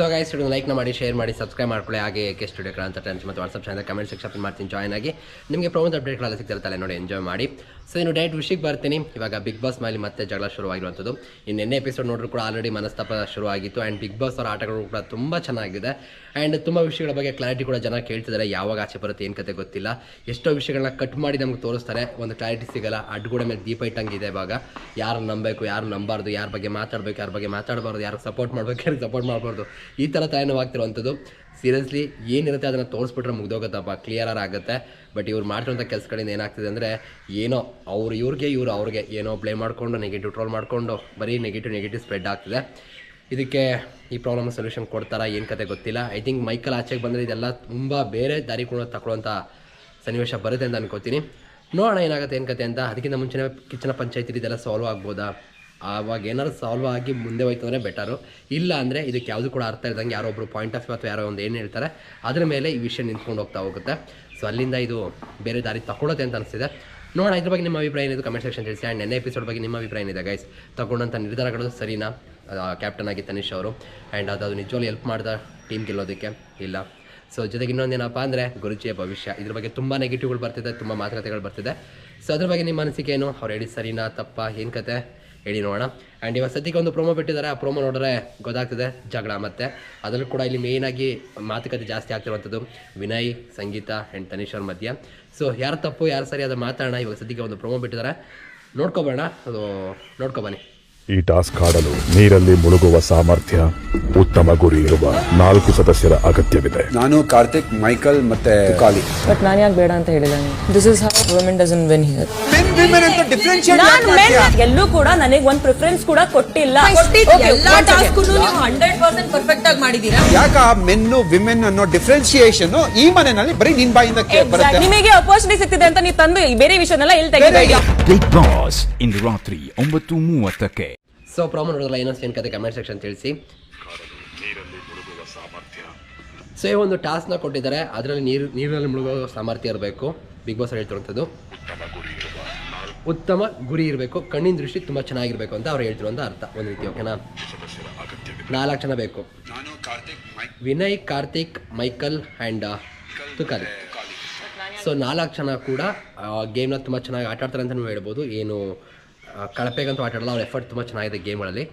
So guys studio ಲೈಕ್ನ ಮಾಡಿ share ಮಾಡಿ subscribe ಮಾಡ್ಕೊಳ್ಳಿ. ಹಾಗೆ ಕೆ ಸ್ಟುಡಿಯೋ ಕ್ರಾಂತ ಟೆನ್ಸ್ ಮತ್ತು ವಾಟ್ಸಪ್ ಚಾನಲ್ ಕಮೆಂಟ್ ಸೆಕ್ಷನ್ ಮಾಡ್ತೀನಿ. ಜಾಯ್ನ್ ಆಗಿ. ನಿಮಗೆ ಪ್ರಮೋದ್ ಅಪ್ಡೇಟ್ಗಳೆಲ್ಲ ಸಿಗ್ತಿರ್ತಾರೆ ನೋಡಿ ಎಂಜಾಯ್ ಮಾಡಿ. ಸೊ ಇನ್ನು ಡೈಟ್ ವಿಷಯಕ್ಕೆ ಬರ್ತೀನಿ. ಇವಾಗ ಬಿಗ್ ಬಾಸ್ ಮೇಲೆ ಮತ್ತೆ ಜಗಳ ಶುರುವಾಗಿರುವಂಥದ್ದು. ಇನ್ನು ನಿನ್ನೆ ಎಪಿಸೋಡ್ ನೋಡಿದ್ರು ಕೂಡ ಆಲ್ರೆಡಿ ಮನಸ್ತಾಪ ಶುರುವಾಗಿತ್ತು. ಆ್ಯಂಡ್ ಬಿಗ್ ಬಾಸ್ ಅವರ ಆಟಗಳು ಕೂಡ ತುಂಬ ಚೆನ್ನಾಗಿದೆ. ಆ್ಯಂಡ್ ತುಂಬ ವಿಷಯಗಳ ಬಗ್ಗೆ ಕ್ಲಾರಿಟಿ ಕೂಡ ಜನ ಕೇಳ್ತಿದ್ದಾರೆ. ಯಾವಾಗ ಆಚೆ ಬರುತ್ತೆ, ಏನು ಕತೆ ಗೊತ್ತಿಲ್ಲ. ಎಷ್ಟೋ ವಿಷಯಗಳನ್ನ ಕಟ್ ಮಾಡಿ ನಮ್ಗೆ ತೋರಿಸ್ತಾರೆ. ಒಂದು ಕ್ಲಾರಿಟಿ ಸಿಗಲ್ಲ. ಅಡ್ಗೂಡ ಮೇಲೆ ದೀಪ ಇಟ್ಟಂಗಿದೆ ಇವಾಗ. ಯಾರು ನಂಬಬೇಕು ಯಾರು ನಂಬಾರ್ದು ಯಾರ ಬಗ್ಗೆ ಮಾತಾಡಬೇಕು, ಯಾರ ಬಗ್ಗೆ ಮಾತಾಡಬಾರ್ದು ಯಾರು ಸಪೋರ್ಟ್ ಮಾಡಬೇಕು, ಯಾರಿಗೆ ಸಪೋರ್ಟ್ ಮಾಡಬಾರ್ದು. ಈ ಥರ ತಲೆನೋವಾಗ್ತಿರುವಂಥದ್ದು ಸೀರಿಯಸ್ಲಿ ಏನಿರುತ್ತೆ ಅದನ್ನು ತೋರಿಸ್ಬಿಟ್ರೆ ಮುಗ್ದೋಗುತ್ತಪ್ಪ ಕ್ಲಿಯರ್ ಆಗುತ್ತೆ. ಬಟ್ ಇವ್ರು ಮಾಡ್ತಿರೋಂಥ ಕೆಲಸಗಳಿಂದ ಏನಾಗ್ತಿದೆ ಅಂದರೆ, ಏನೋ ಅವ್ರು ಇವ್ರಿಗೆ, ಇವ್ರು ಅವ್ರಿಗೆ ಏನೋ ಪ್ಲೇ ಮಾಡಿಕೊಂಡು ನೆಗೆಟಿವ್ ಟ್ರೋಲ್ ಮಾಡಿಕೊಂಡು, ಬರೀ ನೆಗೆಟಿವ್ ನೆಗೆಟಿವ್ ಸ್ಪ್ರೆಡ್ ಆಗ್ತಿದೆ. ಇದಕ್ಕೆ ಈ ಪ್ರಾಬ್ಲಮ್ ಸೊಲ್ಯೂಷನ್ ಕೊಡ್ತಾರಾ, ಏನು ಕತೆ ಗೊತ್ತಿಲ್ಲ. ಐ ಥಿಂಕ್ ಮೈಕಲ್ ಆಚೆಗೆ ಬಂದರೆ ಇದೆಲ್ಲ ತುಂಬ ಬೇರೆ ದಾರಿ ಕೂಡ ತಗೊಳ್ಳೋಂಥ ಸನ್ನಿವೇಶ ಬರುತ್ತೆ ಅಂತ ಅನ್ಕೋತೀನಿ. ನೋಡೋಣ ಏನಾಗುತ್ತೆ, ಏನು ಕತೆ ಅಂತ. ಅದಕ್ಕಿಂತ ಮುಂಚೆನೇ ಕಿಚನ ಪಂಚಾಯತಿ ಇದೆಲ್ಲ ಸಾಲ್ವ್ ಆಗ್ಬೋದಾ? ಆವಾಗ ಏನಾದ್ರು ಸಾಲ್ವ್ ಆಗಿ ಮುಂದೆ ಹೋಯ್ತು ಅಂದರೆ ಬೆಟರು ಇಲ್ಲ ಅಂದರೆ ಇದಕ್ಕೆ ಯಾವುದು ಕೂಡ ಅರ್ಥ ಇಲ್ದಂಗೆ ಯಾರೋ ಒಬ್ಬರು ಪಾಯಿಂಟ್ ಆಫ್ ವ್ಯೂ ಅಥವಾ ಯಾರೋ ಒಂದು ಏನು ಹೇಳ್ತಾರೆ, ಅದ್ರ ಮೇಲೆ ಈ ವಿಷಯ ನಿಂತ್ಕೊಂಡು ಹೋಗ್ತಾ ಹೋಗುತ್ತೆ. ಸೊ ಅಲ್ಲಿಂದ ಇದು ಬೇರೆ ದಾರಿ ತಗೊಳುತ್ತೆ ಅಂತ ಅನಿಸ್ತಿದೆ. ನೋಡೋಣ, ಇದ್ರ ಬಗ್ಗೆ ನಿಮ್ಮ ಅಭಿಪ್ರಾಯ ಏನಿದೆ ಕಮೆಂಟ್ ಸೆಕ್ಷನ್ ತಿಳಿಸಿ. ಆ್ಯಂಡ್ ನೆನ್ನೆ ಎಪಿಸೋಡ್ ಬಗ್ಗೆ ನಿಮ್ಮ ಅಭಿಪ್ರಾಯ ಏನಿದೆ ಗೈಸ್ ತಗೊಂಡಂಥ ನಿರ್ಧಾರಗಳು ಸರಿನಾ? ಕ್ಯಾಪ್ಟನ್ ಆಗಿ ತನಿಷ್ ಅವರು. ಆ್ಯಂಡ್ ಅದು ನಿಜವಾಗ್ಲೂ ಹೆಲ್ಪ್ ಮಾಡಿದ ಟೀಮ್ ಗೆಲ್ಲೋದಕ್ಕೆ? ಇಲ್ಲ. ಸೊ ಜೊತೆಗೆ ಇನ್ನೊಂದೇನಪ್ಪ ಅಂದರೆ ಗುರುಜಿಯ ಭವಿಷ್ಯ. ಇದ್ರ ಬಗ್ಗೆ ತುಂಬ ನೆಗೆಟಿವ್ಗಳು ಬರ್ತಿದೆ, ತುಂಬ ಮಾತುಕತೆಗಳು ಬರ್ತಿದೆ. ಸೊ ಅದ್ರ ಬಗ್ಗೆ ನಿಮ್ಮ ಅನಿಸಿಕೆ ಏನು? ಅವ್ರು ಹೇಳಿ ಸರಿನಾ, ತಪ್ಪ? ಏನು ಕತೆ? ಹೇಳಿ ನೋಡೋಣ. ಆ್ಯಂಡ್ ಇವಾಗ ಸದ್ಯಕ್ಕೆ ಒಂದು ಪ್ರೋಮೋ ಬಿಟ್ಟಿದ್ದಾರೆ. ಆ ಪ್ರೋಮೋ ನೋಡಿದ್ರೆ ಗೊತ್ತಾಗ್ತದೆ ಜಗಳ ಮತ್ತೆ. ಅದರಲ್ಲೂ ಕೂಡ ಇಲ್ಲಿ ಮೇಯ್ನಾಗಿ ಮಾತುಕತೆ ಜಾಸ್ತಿ ಆಗ್ತಿರುವಂಥದ್ದು ವಿನಯ್, ಸಂಗೀತ ಆ್ಯಂಡ್ ತನೀಶ್ ಅವ್ರ ಮಧ್ಯ. ಸೊ ಯಾರು ತಪ್ಪು, ಯಾರು ಸರಿ ಅದು ಮಾತಾಡೋಣ. ಇವಾಗ ಸದ್ಯಕ್ಕೆ ಒಂದು ಪ್ರೋಮೋ ಬಿಟ್ಟಿದ್ದಾರೆ. ನೋಡ್ಕೊಬೋಣ ಅದು ನೋಡ್ಕೊಬನ್ನಿ ಈ ಟಾಸ್ಕ್ ಆಡಲು ನೀರಲ್ಲಿ ಮುಳುಗುವ ಸಾಮರ್ಥ್ಯ ಉತ್ತಮ ಗುರಿ ಇರುವ ನಾಲ್ಕು ಸದಸ್ಯರ ಅಗತ್ಯವಿದೆ. ನಾನು ಕಾರ್ತಿಕ್ ಮೈಕಲ್ ಮತ್ತೆ ಕಾಲಿ. ಬಟ್ ನಾನು ಯಾಕೆ ಬೇಡ ಅಂತ ಹೇಳಿದಾನೆ this is how women doesn't win here non men ಎಲ್ಲೂ ಕೂಡ ನನಗೆ ಒಂದು ಪ್ರಿಫರೆನ್ಸ್ ಕೂಡ ಕೊಟ್ಟಿಲ್ಲ. ಎಲ್ಲಾ ಟಾಸ್ಕ್ ನೀವು ಹಂಡ್ರೆಡ್ ಪರ್ಸೆಂಟ್ ಪರ್ಫೆಕ್ಟ್ ಆಗಿ ಮಾಡಿದೀರಾ? ಯಾಕ ಮೆನ್ನು ವಿಮೆನ್ ಅನ್ನೋ ಡಿಫರೆನ್ಷಿಯೇಷನ್ ಈ ಮನೆಯಲ್ಲಿ ಬರೀ ನಿನ್ ಬಾಯಿಂದ ಕೇ- ಬರುತ್ತೆ. ನಿಮಗೆ ಅಪರ್ಚುನಿಟಿ ಸಿಕ್ತಿದೆ ಅಂತ ನೀವು ತಂದು ಈ ಬೇರೆ ವಿಷಯನೆಲ್ಲ ಇಲ್ಲಿ. ತೆಗಿಬೇಡಿ ಬಿಗ್ ಬಾಸ್ ಇಂದು ರಾತ್ರಿ ಒಂಬತ್ತು ಮೂವತ್ತಕ್ಕೆ. ಸೊ ಪ್ರಾಬ್ಲಮ್ ನೋಡಿದ್ರೆ ಏನೋ ಏನು ಕತೆ ಕಮೆಂಟ್ ಸೆಕ್ಷನ್ ತಿಳಿಸಿ. ಸೊ ಈ ಒಂದು ಟಾಸ್ಕ್ನ ಕೊಟ್ಟಿದ್ದಾರೆ. ಅದರಲ್ಲಿ ನೀರು, ನೀರಿನಲ್ಲಿ ಮುಳುಗೋ ಸಾಮರ್ಥ್ಯ ಇರಬೇಕು. ಬಿಗ್ ಬಾಸ್ ಹೇಳ್ತಿರುವಂಥದ್ದು. ಉತ್ತಮ ಗುರಿ ಇರಬೇಕು. ಕಣ್ಣಿನ ದೃಷ್ಟಿ ತುಂಬ ಚೆನ್ನಾಗಿರಬೇಕು ಅಂತ ಅವ್ರು ಹೇಳ್ತಿರುವಂಥ ಅರ್ಥ. ಒಂದು ರೀತಿ ಓಕೆನಾ ನಾಲ್ಕು ಜನ ಬೇಕು. Vinay, Karthik, Michael and Tukali. So ನಾಲ್ಕು ಜನ ಕೂಡ ಗೇಮ್ನ ತುಂಬ ಚೆನ್ನಾಗಿ ಆಟ ಆಡ್ತಾರೆ ಅಂತಲೂ ಹೇಳ್ಬೋದು. ಏನು ಕಳಪೆಗಂತೂ ಆಟ ಆಡಲ್ಲ, ಅವ್ರ ಎಫರ್ಟ್ ತುಂಬ ಚೆನ್ನಾಗಿದೆ ಗೇಮ್ಗಳಲ್ಲಿ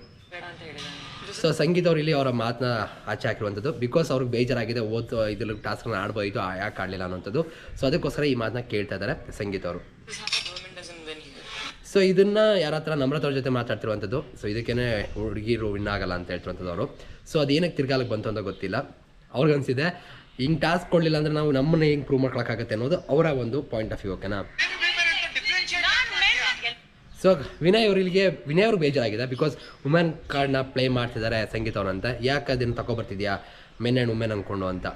ಸೊ ಸಂಗೀತ ಅವ್ರು ಇಲ್ಲಿ ಅವರ ಮಾತನ್ನ ಆಚೆ ಹಾಕಿರುವಂಥದ್ದು ಬಿಕಾಸ್ ಅವ್ರಿಗೆ ಬೇಜಾರಾಗಿದೆ, ಓದ್, ಇದ್ರಲ್ಲಿ ಟಾಸ್ಕ್ನ ಆಡ್ಬೋದು ಯಾಕೆ ಆಡಲಿಲ್ಲ ಅನ್ನೋಂಥದ್ದು ಸೊ ಅದಕ್ಕೋಸ್ಕರ ಈ ಮಾತನ್ನ ಕೇಳ್ತಾ ಇದ್ದಾರೆ ಸಂಗೀತ ಅವರು ಸೊ ಇದನ್ನ ಯಾರ ಹತ್ರ ನಮ್ರತ ಅವ್ರ ಜೊತೆ ಮಾತಾಡ್ತಿರುವಂಥದ್ದು ಸೊ ಇದಕ್ಕೇನೆ ಹುಡುಗಿರು ವಿನ್ ಆಗಲ್ಲ ಅಂತ ಹೇಳ್ತಿರುವಂಥದ್ದು ಅವರು. ಸೊ ಅದೇನಕ್ಕೆ ತಿರ್ಗಾಲಕ್ಕೆ ಬಂತು ಅಂತ ಗೊತ್ತಿಲ್ಲ. ಅವ್ರಿಗನ್ಸಿದೆ ಹಿಂಗೆ ಟಾಸ್ಕ್ ಕೊಡಲಿಲ್ಲ ಅಂದರೆ ನಾವು ನಮ್ಮನ್ನ ಹೆಂಗೆ ಪ್ರೂವ್ ಮಾಡ್ಕೊಳಕ್ಕಾಗತ್ತೆ ಅನ್ನೋದು ಅವರ ಒಂದು ಪಾಯಿಂಟ್ ಆಫ್ ವ್ಯೂ ಓಕೆನಾ ಸೊ ವಿನಯ್ ಅವ್ರು ಇಲ್ಲಿಗೆ ವಿನಯ್ ಅವ್ರಿಗೆ ಬೇಜಾರಾಗಿದೆ ಬಿಕಾಸ್ ವುಮೆನ್ ಕಾರ್ಡ್ನ ಪ್ಲೇ ಮಾಡ್ತಿದ್ದಾರೆ ಸಂಗೀತ ಅಂತ. ಯಾಕೆ ಅದನ್ನು ತಗೊಬರ್ತಿದ್ಯಾ ಮೆನ್ ಆ್ಯಂಡ್ ವುಮೆನ್ ಅಂದ್ಕೊಂಡು ಅಂತ.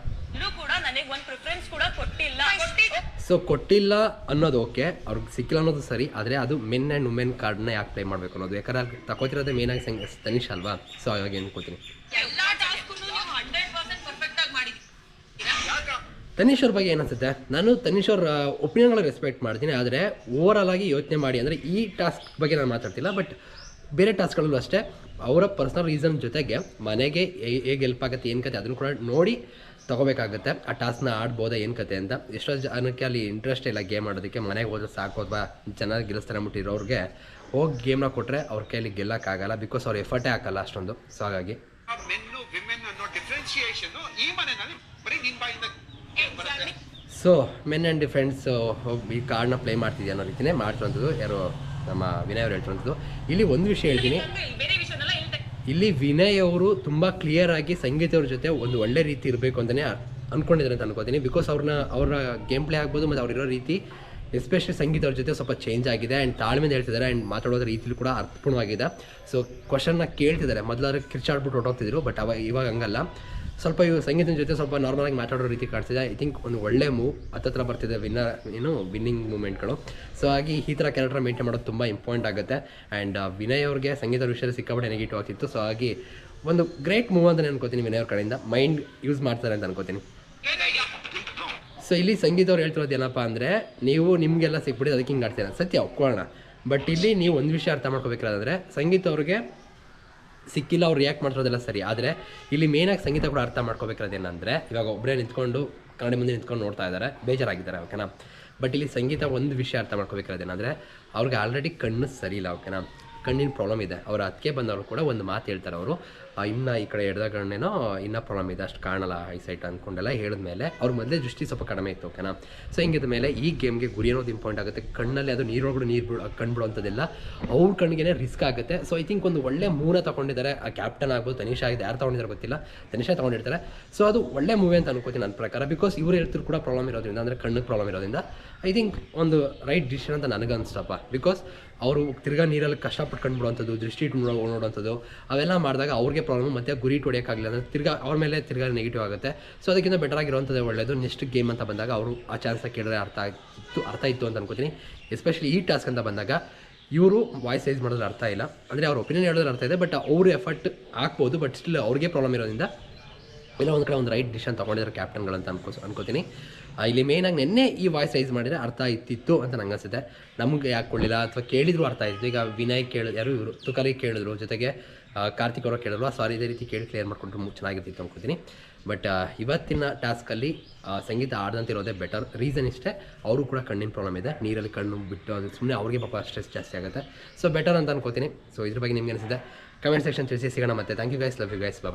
ಸೊ ಕೊಟ್ಟಿಲ್ಲ. ಅನ್ನೋದು ಓಕೆ ಅವ್ರಿಗೆ ಸಿಕ್ಕಿಲ್ಲ ಅನ್ನೋದು ಸರಿ. ಆದರೆ ಅದು ಮೆನ್ ಆ್ಯಂಡ್ ವುಮೆನ್ ಕಾರ್ಡ್ನ ಯಾಕೆ ಪ್ಲೇ ಮಾಡಬೇಕು ಅನ್ನೋದು. ಯಾಕಂದ್ರೆ ತಗೋತಿರೋದೇ ಮೇನಾಗಿ ಆಗಿ ತನಿಷ್ ಅಲ್ವಾ? ಸೊ ಅವಾಗ ಅನ್ಕೋತೀನಿ ಎಲ್ಲಾ ಟಾಸ್ಕ್ ನೀವು ಹಂಡ್ರೆಡ್ ಪರ್ಸೆಂಟ್ ಪರ್ಫೆಕ್ಟ್ ಆಗಿ ಮಾಡಿದೀರಾ ತನಿಷ್ ಅವ್ರ ಬಗ್ಗೆ ಏನಿಸುತ್ತೆ ನಾನು ತನಿಷ್ ಅವ್ರ ಒಪಿನಿಯನ್ಗಳ ರೆಸ್ಪೆಕ್ಟ್ ಮಾಡ್ತೀನಿ, ಆದರೆ ಓವರಾಲ್ ಆಗಿ ಯೋಚನೆ ಮಾಡಿ ಅಂದರೆ ಈ ಟಾಸ್ಕ್ ಬಗ್ಗೆ ನಾನು ಮಾತಾಡ್ತಿಲ್ಲ ಬಟ್ ಬೇರೆ ಟಾಸ್ಕ್ಗಳಲ್ಲೂ ಅಷ್ಟೇ, ಅವರ ಪರ್ಸನಲ್ ರೀಸನ್ ಜೊತೆಗೆ ಮನೆಗೆ ಹೇಗೆ ಹೆಲ್ಪ್ ಆಗುತ್ತೆ, ಏನು ಕತೆ, ಅದನ್ನು ಕೂಡ ನೋಡಿ ತಗೋಬೇಕಾಗುತ್ತೆ. ಆ ಟಾಸ್ಕ್ನ ಆಡ್ಬೋದಾ, ಏನು ಕತೆ ಅಂತ. ಎಷ್ಟೋ ಜನಕ್ಕೆ ಅಲ್ಲಿ ಇಂಟ್ರೆಸ್ಟ್ ಇಲ್ಲ ಗೇಮ್ ಆಡೋದಕ್ಕೆ, ಮನೆಗೆ ಹೋದ್ರೆ ಸಾಕು ಅಥವಾ ಜನ ಗೆಲ್ಲಿಸ್ತಾರೆ ಮುಟ್ಟಿರೋರಿಗೆ ಹೋಗಿ ಗೇಮ್ನ ಕೊಟ್ಟರೆ ಅವ್ರ ಕೈಲಿ ಗೆಲ್ಲಕ್ಕಾಗಲ್ಲ ಬಿಕಾಸ್ ಅವ್ರು ಎಫರ್ಟೇ ಹಾಕಲ್ಲ ಅಷ್ಟೊಂದು. ಸೊ ಹಾಗಾಗಿ ಸೊ ಮೆನ್ ಆ್ಯಂಡ್ ಫ್ರೆಂಡ್ಸ್ ಈ ಕಾರ್ಡ್ನ ಪ್ಲೇ ಮಾಡ್ತಿದ್ದೆ ಅನ್ನೋ ರೀತಿನೇ ಮಾಡ್ತಿರೋದು ಯಾರು ನಮ್ಮ ವಿನಯ್ ಅವರು ಹೇಳ್ತಿರೋದು ಇಲ್ಲಿ ಒಂದು ವಿಷಯ ಹೇಳ್ತೀನಿ. ಇಲ್ಲಿ ವಿನಯ್ ಅವರು ತುಂಬ ಕ್ಲಿಯರ್ ಆಗಿ ಸಂಗೀತವ್ರ ಜೊತೆ ಒಂದು ಒಳ್ಳೆ ರೀತಿ ಇರಬೇಕು ಅಂತಲೇ ಅನ್ಕೊಂಡಿದ್ದಾರೆ ಅಂತ ಅನ್ಕೋತೀನಿ. ಬಿಕಾಸ್ ಅವ್ರನ್ನ, ಅವರ ಗೇಮ್ ಪ್ಲೇ ಆಗ್ಬೋದು ಮತ್ತು ಅವ್ರಿರೋ ರೀತಿ ಎಸ್ಪೆಷಲಿ ಸಂಗೀತ ಅವ್ರ ಜೊತೆ ಸ್ವಲ್ಪ ಚೇಂಜ್ ಆಗಿದೆ ಆ್ಯಂಡ್ ತಾಳ್ಮೆಯಿಂದ ಹೇಳ್ತಿದ್ದಾರೆ ಆ್ಯಂಡ್ ಮಾತಾಡೋದ್ರ ರೀತಿಲಿ ಕೂಡ ಅರ್ಥಪೂರ್ಣವಾಗಿದೆ. ಸೊ ಕ್ವಶನ್ನ ಕೇಳ್ತಿದ್ದಾರೆ. ಮೊದಲಾದ್ರೆ ಕಿರ್ಚಾಡ್ಬಿಟ್ಟು ಹೊರಟೋಗ್ತಿದ್ರು ಬಟ್ ಅವಾಗ ಇವಾಗ ಹಂಗಲ್ಲ. ಸ್ವಲ್ಪ ಇವು ಸಂಗೀತದ ಜೊತೆ ಸ್ವಲ್ಪ ನಾರ್ಮಲ್ ಆಗಿ ಮಾತಾಡೋ ರೀತಿ ಕಾಣಿಸ್ತಿದೆ ಐ ಥಿಂಕ್ ಒಂದು ಒಳ್ಳೆ ಮೂವ್ ಹತ್ತತ್ರ ಬರ್ತಿದೆ ವಿನ್ನರ್ ಏನು ವಿನ್ನಿಂಗ್ ಮೂಮೆಂಟ್ಗಳು ಸೊ ಹಾಗೆ ಈ ಥರ ಕ್ಯಾರೆಕ್ಟರ್ ಮೇಂಟೈನ್ ಮಾಡೋದು ತುಂಬ ಇಂಪಾರ್ಟೆಂಟ್ ಆಗುತ್ತೆ. ಆ್ಯಂಡ್ ವಿನಯ್ ಅವ್ರಿಗೆ ಸಂಗೀತ ವಿಷಯದಲ್ಲಿ ಸಿಕ್ಕಾಪಟ್ಟೆ ನೆಗೆಟಿವ್ ಆಗ್ತಿತ್ತು. ಸೊ ಹಾಗೆ ಒಂದು ಗ್ರೇಟ್ ಮೂವ್ ಅಂತ ಅನ್ಕೋತೀನಿ ವಿನಯ್ ಅವ್ರ ಕಡೆಯಿಂದ. ಮೈಂಡ್ ಯೂಸ್ ಮಾಡ್ತಾರೆ ಅಂತ ಅನ್ಕೋತೀನಿ. ಸೊ ಇಲ್ಲಿ ಸಂಗೀತ ಅವ್ರು ಹೇಳ್ತಿರೋದು ಏನಪ್ಪ ಅಂದರೆ, ನೀವು ನಿಮಗೆಲ್ಲ ಸಿಕ್ಬಿಟ್ಟು ಅದಕ್ಕೆ ಹಿಂಗೆ ಆಡ್ತೀರ ಸತ್ಯ, ಒಪ್ಕೊಳ್ಳೋಣ. ಬಟ್ ಇಲ್ಲಿ ನೀವು ಒಂದು ವಿಷಯ ಅರ್ಥ ಮಾಡ್ಕೋಬೇಕಾದ್ರೆ, ಸಂಗೀತ ಅವ್ರಿಗೆ ಸಿಕ್ಕಿಲ್ಲ, ಅವ್ರು ರಿಯಾಕ್ಟ್ ಮಾಡ್ತಿರೋದೆಲ್ಲ ಸರಿ. ಆದರೆ ಇಲ್ಲಿ ಮೇನಾಗಿ ಸಂಗೀತ ಕೂಡ ಅರ್ಥ ಮಾಡ್ಕೋಬೇಕಾದ್ರೆ ಏನಂದರೆ, ಇವಾಗ ಒಬ್ಬರೇ ನಿಂತ್ಕೊಂಡು ಕನ್ನಡ ಮುಂದೆ ನಿಂತ್ಕೊಂಡು ನೋಡ್ತಾ ಇದ್ದಾರೆ ಬೇಜಾರಾಗಿದ್ದಾರೆ ಓಕೆನಾ ಬಟ್ ಇಲ್ಲಿ ಸಂಗೀತ ಒಂದು ವಿಷಯ ಅರ್ಥ ಮಾಡ್ಕೋಬೇಕಾದ್ರೆ ಏನಂದರೆ, ಅವ್ರಿಗೆ ಆಲ್ರೆಡಿ ಕಣ್ಣು ಸರಿ ಇಲ್ಲ ಓಕೆನಾ ಕಣ್ಣಿನ ಪ್ರಾಬ್ಲಮ್ ಇದೆ. ಅವ್ರ ಅದಕ್ಕೆ ಬಂದವರು ಕೂಡ ಒಂದು ಮಾತು ಹೇಳ್ತಾರೆ ಅವರು. ಇನ್ನು ಈ ಕಡೆ ಎಡ್ದ ಕಣ್ಣೇನೋ ಇನ್ನೂ ಪ್ರಾಬ್ಲಮ್ ಇದೆ. ಅಷ್ಟು ಕಾಣಲ್ಲ ಸೈಟ್ ಅಂದ್ಕೊಂಡೆಲ್ಲ ಹೇಳಿದ್ಮೇಲೆ ಅವ್ರ ಮೊದಲೇ ದೃಷ್ಟಿ ಸ್ವಲ್ಪ ಕಡಿಮೆ ಇತ್ತು ಓಕೆನಾ ಸೊ ಹಿಂಗಿದ ಮೇಲೆ ಈ ಗೇಮ್ಗೆ ಗುರಿ ಅನ್ನೋದು ಇಂಪಾರ್ಟೆಂಟ್ ಆಗುತ್ತೆ. ಕಣ್ಣಲ್ಲಿ ಅದು ನೀರೊಳಗಡೆ ನೀರು ಬಿಡೋ ಕಣ್ಣು ಅವ್ರ ಕಣ್ಣಿಗೆ ರಿಸ್ಕ್ ಆಗುತ್ತೆ. ಸೊ ಐ ಥಿಂಕ್ ಒಂದು ಒಳ್ಳೆ ಮೂವ್ನ ತಗೊಂಡಿದ್ದಾರೆ ಆ ಕ್ಯಾಪ್ಟನ್ ಆಗ್ಬೋದು, ತನಿಷಾ ಆಗಿದೆ ಯಾರು ತೊಗೊಂಡಿದ್ದಾರೆ ಗೊತ್ತಿಲ್ಲ. ತನಿಷಾ ತೊಗೊಂಡಿರ್ತಾರೆ. ಸೊ ಅದು ಒಳ್ಳೆ ಮೂವಿ ಅಂತ ಅನ್ಕೋತೀನಿ ನನ್ನ ಪ್ರಕಾರ. ಬಿಕಾಸ್ ಇವ್ರು ಹೇಳ್ತಿರೋ ಕೂಡ ಪ್ರಾಬ್ಲಮ್ ಇರೋದ್ರಿಂದ, ಅಂದರೆ ಕಣ್ಣಿಗೆ ಪ್ರಾಬ್ಲಮ್ ಇರೋದ್ರಿಂದ ಐ ಥಿಂಕ್ ಒಂದು ರೈಟ್ ಡಿಸಿಷನ್ ಅಂತ ನನಗೆ ಬಿಕಾಸ್ ಅವರು ತಿರ್ಗಾ ನೀರಲ್ಲಿ ಕಷ್ಟಪಟ್ಟು ಬಿಡುವಂಥದ್ದು, ದೃಷ್ಟಿ ಇಟ್ಟು ನೋಡೋ ನೋಡುವಂಥದ್ದು ಅವೆಲ್ಲ ಮಾಡಿದಾಗ ಅವ್ರಿಗೆ ಪ್ರಾಬ್ಲಮ್ ಮತ್ತೆ ಗುರಿ ಇಟ್ಟು ಅಂದರೆ ತಿರ್ಗಾ ಅವ್ರ ಮೇಲೆ ತಿರ್ಗಾ ನೆಗೆಟಿವ್ ಆಗುತ್ತೆ. ಸೊ ಅದಕ್ಕಿಂತ ಬೆಟರ್ ಆಗಿರುವಂಥದ್ದು ಒಳ್ಳೆಯದು ನೆಕ್ಸ್ಟ್ ಗೇಮ್ ಅಂತ ಬಂದಾಗ ಅವರು ಆ ಚಾನ್ಸ್ನ ಕೇಳಿದ್ರೆ ಅರ್ಥ ಆಗಿತ್ತು ಅರ್ಥ ಇತ್ತು ಅಂತ ಅನ್ಕೋತೀನಿ. ಎಸ್ಪೆಷಲಿ ಈ ಟಾಸ್ಕ್ ಅಂತ ಬಂದಾಗ ಇವರು ವಾಯ್ಸ್ ಸೈಜ್ ಮಾಡೋದ್ರ ಅರ್ಥ ಇಲ್ಲ. ಅಂದರೆ ಅವ್ರ ಒಪಿನಿಯನ್ ಹೇಳಿದ್ರೆ ಅರ್ಥ ಇದೆ ಬಟ್ ಅವರು ಎಫರ್ಟ್ ಹಾಕ್ಬೋದು ಬಟ್ ಸ್ಟಿಲ್ ಅವ್ರಿಗೆ ಪ್ರಾಬ್ಲಮ್ ಇರೋದ್ರಿಂದ ಇಲ್ಲ ಒಂದು ಕಡೆ ಒಂದು ರೈಟ್ ಡಿಸಿಷನ್ ತೊಗೊಂಡಿದ್ದಾರೆ ಕ್ಯಾಪ್ಟನ್ಗಳು ಅಂತ ಅನ್ಕೋ ಅನ್ಕೋತೀನಿ. ಇಲ್ಲಿ ಮೇಯ್ನಾಗಿ ನಿನ್ನೆ ಈ ವಾಯ್ಸ್ ರೈಸ್ ಮಾಡಿದರೆ ಅರ್ಥ ಇತ್ತಿತ್ತು ಅಂತ ನಂಗೆ ಅನಿಸುತ್ತೆ. ನಮಗೆ ಯಾಕೆ ಕೊಡಲಿಲ್ಲ ಅಥವಾ ಕೇಳಿದ್ರು ಅರ್ಥ ಆಯಿತು ಈಗ ವಿನಯ್ ಕೇಳಿದ್ರು ಯಾರು ಇವರು? ತುಕಾರಿ ಕೇಳಿದ್ರು. ಜೊತೆಗೆ ಕಾರ್ತಿಕ್ ಅವರು ಕೇಳಿದ್ರು ಸಾರಿ ಇದೇ ರೀತಿ ಕೇಳಿ ಕ್ಲಿಯರ್ ಮಾಡ್ಕೊಂಡ್ರು. ಚೆನ್ನಾಗಿರ್ತಿತ್ತು ಅನ್ಕೋತೀನಿ. ಬಟ್ ಇವತ್ತಿನ ಟಾಸ್ಕಲ್ಲಿ ಸಂಗೀತ ಆಡದಂತಿರೋದೇ ಬೆಟರ್ ರೀಸನ್ ಇಷ್ಟೇ, ಅವರು ಕೂಡ ಕಣ್ಣಿನ ಪ್ರಾಬ್ಲಮ್ ಇದೆ. ನೀರಲ್ಲಿ ಕಣ್ಣು ಬಿಟ್ಟು ಅದು ಸುಮ್ಮನೆ ಅವ್ರಿಗೆ ಪಾಪ ಸ್ಟ್ರೆಸ್ ಜಾಸ್ತಿ ಆಗುತ್ತೆ. ಸೊ ಬೆಟರ್ ಅಂತ ಅನ್ಕೋತೀನಿ. ಸೊ ಇದ್ರ ಬಗ್ಗೆ ನಿಮ್ಗೆ ಅನಿಸಿದೆ ಕಮೆಂಟ್ ಸೆಕ್ಷನ್ ತಿಳಿಸಿ, ಸಿಗೋಣ ಮತ್ತೆ. Thank you guys love you guys bye